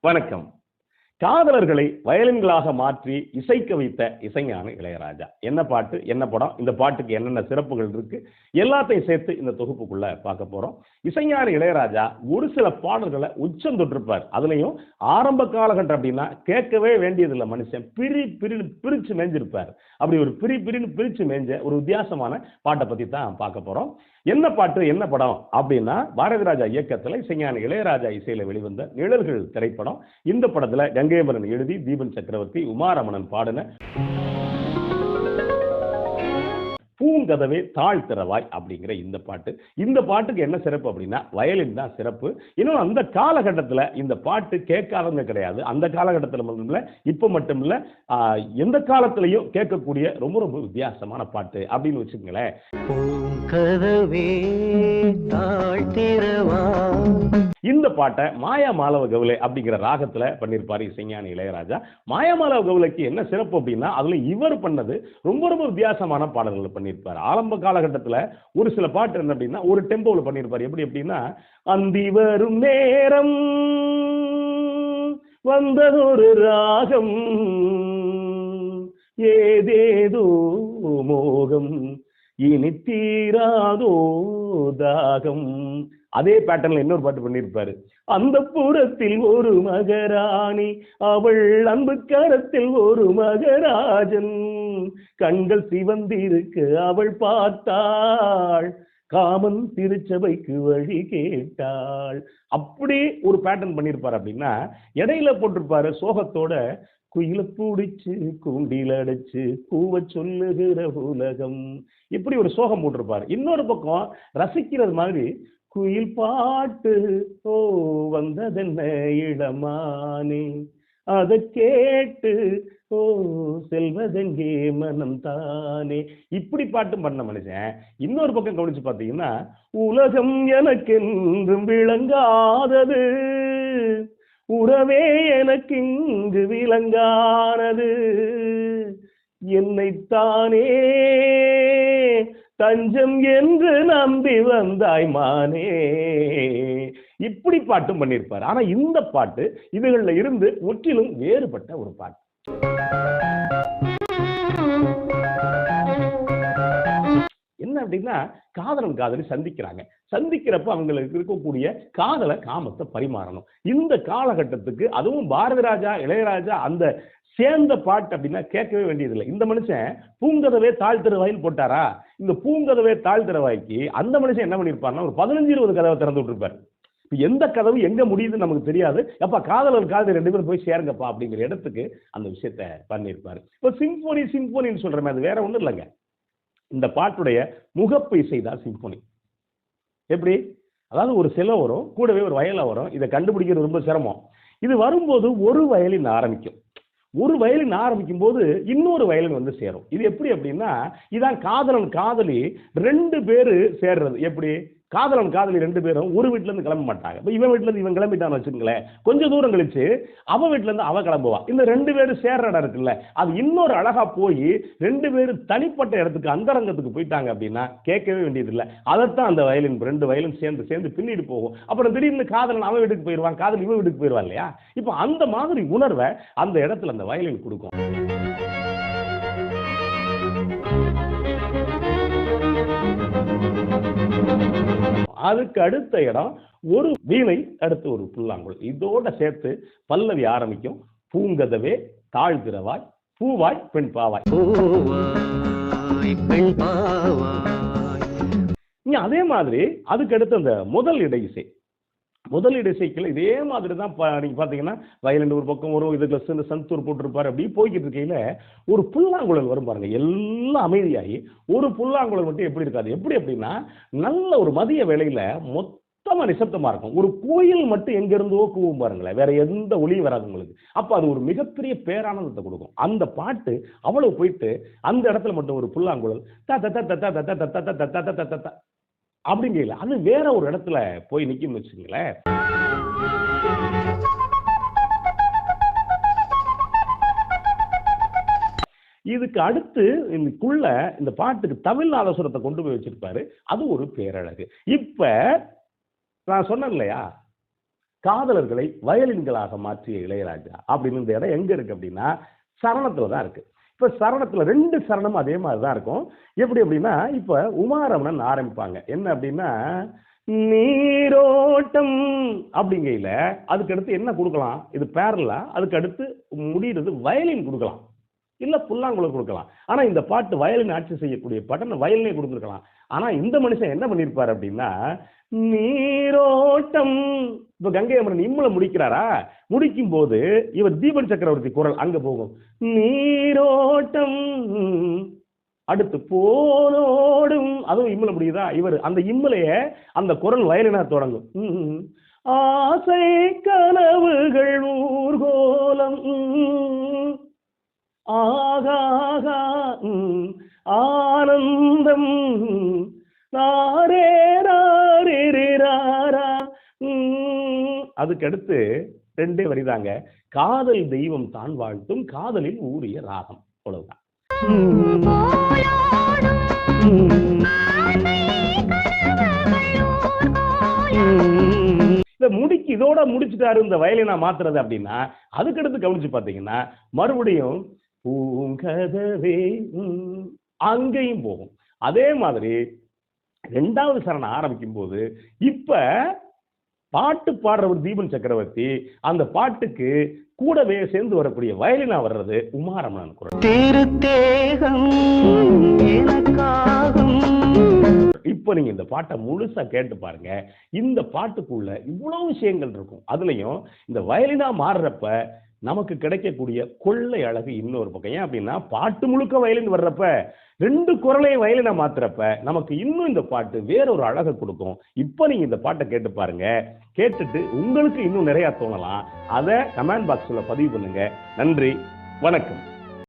வணக்கம். காதலர்களை வயலின்களாக மாற்றி இசைக்க வைத்த இசைஞான இளையராஜா. என்ன பாட்டு என்ன படம் இந்த பாட்டுக்கு என்னென்ன சிறப்புகள் இருக்கு எல்லாத்தையும் சேர்த்து இந்த தொகுப்புக்குள்ள பார்க்க போறோம். இசைஞான இளையராஜா ஒரு சில பாடல்களை உச்சம் தொட்டிருப்பார். அதுலயும் ஆரம்ப காலகட்டம் அப்படின்னா கேட்கவே வேண்டியதில்லை மனுஷன். பிரி பிரி பிரிச்சு மேய்ஞ்சிருப்பார் அப்படி ஒரு பிரி பிரின்னு பிரிச்சு மேய்ஞ்ச ஒரு வித்தியாசமான பாட்டை பத்தி தான் பார்க்க போறோம். என்ன பாட்டு என்ன படம் அப்படின்னா பாரதி ராஜா இயக்கத்துல இசைஞான இளையராஜா இசையில வெளிவந்த நிழல்கள் திரைப்படம். இந்த படத்துல கங்கைமரன் எழுதி தீபன் சக்கரவர்த்தி உமாரமணன் பாடின பூங்கதவே தாழ் திறவாய் அப்படிங்கிற இந்த பாட்டு. இந்த பாட்டுக்கு என்ன சிறப்பு அப்படின்னா வயலின் தான் சிறப்பு. இன்னும் அந்த காலகட்டத்தில் இந்த பாட்டு கேட்காதவங்க கிடையாது. அந்த காலகட்டத்தில் மட்டும் இல்லை இப்போ மட்டும் இல்லை எந்த காலத்திலையும் கேட்கக்கூடிய ரொம்ப ரொம்ப வித்தியாசமான பாட்டு அப்படின்னு வச்சுக்கோங்களேன். இந்த பாட்டை மாயா மாலவ கவுலை அப்படிங்கிற ராகத்துல பண்ணியிருப்பாரு இசைஞானி இளையராஜா. மாயா மாலவ கவுலைக்கு என்ன சிறப்பு அப்படின்னா அதுல இவர் பண்ணது ரொம்ப ரொம்ப வித்தியாசமான பாடல்கள் பண்ணியிருப்பாரு ஆரம்ப காலகட்டத்தில் ஒரு சில பாட்டு என்ன அப்படின்னா ஒரு டெம்போவில் பண்ணியிருப்பார். எப்படி அப்படின்னா அந்தி வரும் நேரம் வந்ததொரு ராகம் ஏதேதோ மோகம் இனி தீராதோ தாகம். அதே பேட்டர்ன்ல இன்னொரு பாட்டு பண்ணியிருப்பாரு. அந்த புறத்தில் ஒரு மகராணி அவள் அன்பு கரத்தில் ஒரு மகராஜன். கண்கள் சிவந்திருக்கு அவள் பார்த்தாள். காமன் திருச்சபைக்கு வழி கேட்டாள். அப்படி ஒரு பேட்டர்ன் பண்ணியிருப்பார் அப்படின்னா இடையில போட்டிருப்பாரு சோகத்தோட குயில பூடிச்சு கூண்டில் அடைச்சு கூவ சொல்லுகிற உலகம். இப்படி ஒரு சோகம் போட்டிருப்பாரு. இன்னொரு பக்கம் ரசிக்கிறது மாதிரி குயில் பாட்டு ஓ வந்ததென்ன இளமானே? அதை கேட்டு ஓ செல்வதெங்கே மனம் தானே? இப்படி பாட்டும் பண்ண மனுஷன் இன்னொரு பக்கம் கவனிச்சு பார்த்தீங்கன்னா உலகம் எனக்கென்றும் விளங்காதது. உறவே எனக்கு இங்கு விளங்கானது. என்னைத்தானே தஞ்சம் என்று நம்பி வந்தாய் மானே. இப்படி பாட்டும் பண்ணியிருப்பார் ஆனா இந்த பாட்டு இதுகளில் இருந்து முற்றிலும் வேறுபட்ட ஒரு பாட்டு. என்ன அப்படின்னா காதலன் காதலி சந்திக்கிறாங்க. சந்திக்கிறப்ப அவங்களுக்கு இருக்கக்கூடிய காதல காமத்தை பரிமாறணும். இந்த காலகட்டத்துக்கு அதுவும் பாரதி ராஜா இளையராஜா அந்த சேர்ந்த பாட்டு அப்படின்னா கேட்கவே வேண்டியதில்லை. இந்த மனுஷன் பூங்கதவே தாழ்த்திருவாயின்னு போட்டாரா? இந்த பூங்கதவே தாழ்த்திறவாய்க்கு அந்த மனுஷன் என்ன பண்ணியிருப்பாருன்னா ஒரு பதினஞ்சு இருபது கதவை திறந்து விட்டுருப்பார். இப்போ எந்த கதவு எங்கே முடியுதுன்னு நமக்கு தெரியாது. அப்ப காதலர் காதலி ரெண்டு பேரும் போய் சேருங்கப்பா அப்படிங்கிற இடத்துக்கு அந்த விஷயத்த பண்ணியிருப்பார். இப்போ சிம்போனி சிம்போனின்னு சொல்கிறமே அது வேற ஒன்றும் இல்லைங்க. இந்த பாட்டுடைய முகப்பு இசை தான் சிம்போனி. எப்படி? அதாவது ஒரு சில வரும் கூடவே ஒரு வயலை வரும். இதை கண்டுபிடிக்கிறது ரொம்ப சிரமம். இது வரும்போது ஒரு வயலின் ஆரம்பிக்கும். ஒரு வயலின் ஆரம்பிக்கும் போது இன்னொரு வயலின் வந்து சேரும். இது எப்படி அப்படின்னா இதான் காதலன் காதலி ரெண்டு பேரு சேர்றது. எப்படி? காதலன் காதலி ரெண்டு பேரும் ஒரு வீட்டிலேருந்து கிளம்ப மாட்டாங்க. இப்போ இவன் வீட்டிலேருந்து இருந்து இவன் கிளம்பிட்டான்னு வச்சுக்கோங்களேன் கொஞ்சம் தூரம் கழிச்சு அவன் வீட்டிலேருந்து அவன் கிளம்புவா. இந்த ரெண்டு பேரும் சேர்ற இடம் இருக்குல்ல அது இன்னொரு அழகா போய் ரெண்டு பேரும் தனிப்பட்ட இடத்துக்கு அந்தரங்கத்துக்கு போயிட்டாங்க அப்படின்னா கேட்கவே வேண்டியது இல்லை அதைத்தான் அந்த வயலின் ரெண்டு வயலும் சேர்ந்து சேர்ந்து பின்னிட்டு போகும். அப்புறம் திடீர்னு காதலன் அவன் வீட்டுக்கு போயிடுவான் காதல் இவன் வீட்டுக்கு போயிடுவான் இல்லையா? இப்போ அந்த மாதிரி உணர்வை அந்த இடத்துல அந்த வயலின் கொடுக்கும். அதுக்கு அடுத்த இடம் ஒரு வீணை அடுத்து ஒரு புல்லாங்குழல். இதோட சேர்த்து பல்லவி ஆரம்பிக்கும். பூங்கதவே தாழ்கிறவாய் பூவாய் பெண் பாவாய் அதே மாதிரி அதுக்கு அடுத்து அந்த முதல் இடை முதலீடு சைக்கிள் இதே மாதிரி தான் நீங்கள் பார்த்தீங்கன்னா வயலண்ட் ஒரு பக்கம் வரும் இதுக்குள்ள சின்ன சந்தூர் போட்டிருப்பார் அப்படி போய்கிட்டு இருக்கையில் ஒரு புல்லாங்குழல் வரும் பாருங்கள் எல்லாம் அமைதியாகி ஒரு புல்லாங்குழல் மட்டும் எப்படி இருக்காது எப்படி அப்படின்னா நல்ல ஒரு மதிய வேலையில் மொத்தமாக நிசப்தமாக இருக்கும் ஒரு கோயில் மட்டும் எங்கேருந்தோ கூவும் பாருங்களேன் வேற எந்த ஒளியும் வராது உங்களுக்கு அப்போ அது ஒரு மிகப்பெரிய பேரானந்தத்தை கொடுக்கும் அந்த பாட்டு அவ்வளவு போயிட்டு அந்த இடத்துல மட்டும் ஒரு புல்லாங்குழல் த தத்த தத்த தத்த தத்த தத்த தத்த தத்த த அப்படிங்கல அது வேற ஒரு இடத்துல போய் நிற்கும்னு வச்சுங்களேன் இதுக்கு அடுத்து இதுக்குள்ள இந்த பாட்டுக்கு தமிழ் ஆலோசனத்தை கொண்டு போய் வச்சிருப்பாரு. அது ஒரு பேரழகு. இப்ப நான் சொன்னேன் இல்லையா? காதலர்களை வயலின்களாக மாற்றிய இளையராஜா அப்படின்னு இந்த இடம் எங்க இருக்கு அப்படின்னா சரணத்துல தான் இருக்கு. இப்போ சரணத்தில் ரெண்டு சரணமும் அதே மாதிரி தான் இருக்கும். எப்படி அப்படின்னா இப்போ உமாரமணன் ஆரம்பிப்பாங்க. என்ன அப்படின்னா நீரோட்டம் அப்படிங்கையில அதுக்கு அடுத்து என்ன கொடுக்கலாம்? இது பேரலா அதுக்கு அடுத்து முடிகிறது வயலின் கொடுக்கலாம். இல்லை புல்லாங்குழல் கொடுக்கலாம். ஆனால் இந்த பாட்டு வயலின் ஆட்சி செய்யக்கூடிய பாட்டு வயலினே கொடுத்துருக்கலாம். ஆனால் இந்த மனுஷன் என்ன பண்ணியிருப்பார் அப்படின்னா நீரோட்டம் இப்போ கங்கை அமரன் இம்முல முடிக்கிறாரா? முடிக்கும் போது இவர் தீபன் சக்கரவர்த்தி குரல் அங்கே போகும். நீரோட்டம் அடுத்து போனோடும் அதுவும் இம்முல முடியுதா? இவர் அந்த இம்முலைய அந்த குரல் வயலினா தொடங்கும். ஆசை அதுக்கடுத்து ரெண்டே வரிதாங்க காதல் தெய்வம் தான் வாழ்த்தும் காதலில் ஊரிய ராகம். அவ்வளவுதான். இந்த முடிக்கு இதோட முடிச்சுட்டாரு இந்த வயலினா மாத்துறது அப்படின்னா அதுக்கடுத்து கவனிச்சு பாத்தீங்கன்னா மறுபடியும் பூங்கதவே அங்கேயும் போகும். அதே மாதிரி ரெண்டாவது சரணம் ஆரம்பிக்கும் போது இப்ப பாட்டு பாடுறவர் தீபன் சக்கரவர்த்தி அந்த பாட்டுக்கு கூடவே சேர்ந்து வரக்கூடிய வயலினா வர்றது உமாரமணன் குரல். திருத்தேகம் இப்போ நீங்க இந்த பாட்டை முழுசா கேட்டு பாருங்க. இந்த பாட்டுக்குள்ள இவ்வளவு விஷயங்கள் இருக்கும். அதுலயும் இந்த வயலினா மாறுறப்ப நமக்கு கிடைக்கக்கூடிய கொள்ளை அழகு இன்னொரு பக்கம். ஏன் அப்படின்னா பாட்டு முழுக்க வயலின் வர்றப்ப ரெண்டு குரலையும் வயலினா மாத்துறப்ப நமக்கு இன்னும் இந்த பாட்டு வேற ஒரு அழகை கொடுக்கும். இப்போ நீங்க இந்த பாட்டை கேட்டு பாருங்க. கேட்டுட்டு உங்களுக்கு இன்னும் நிறைய தோணலாம். அதை கமெண்ட் பாக்ஸில் பதிவு பண்ணுங்க. நன்றி. வணக்கம்.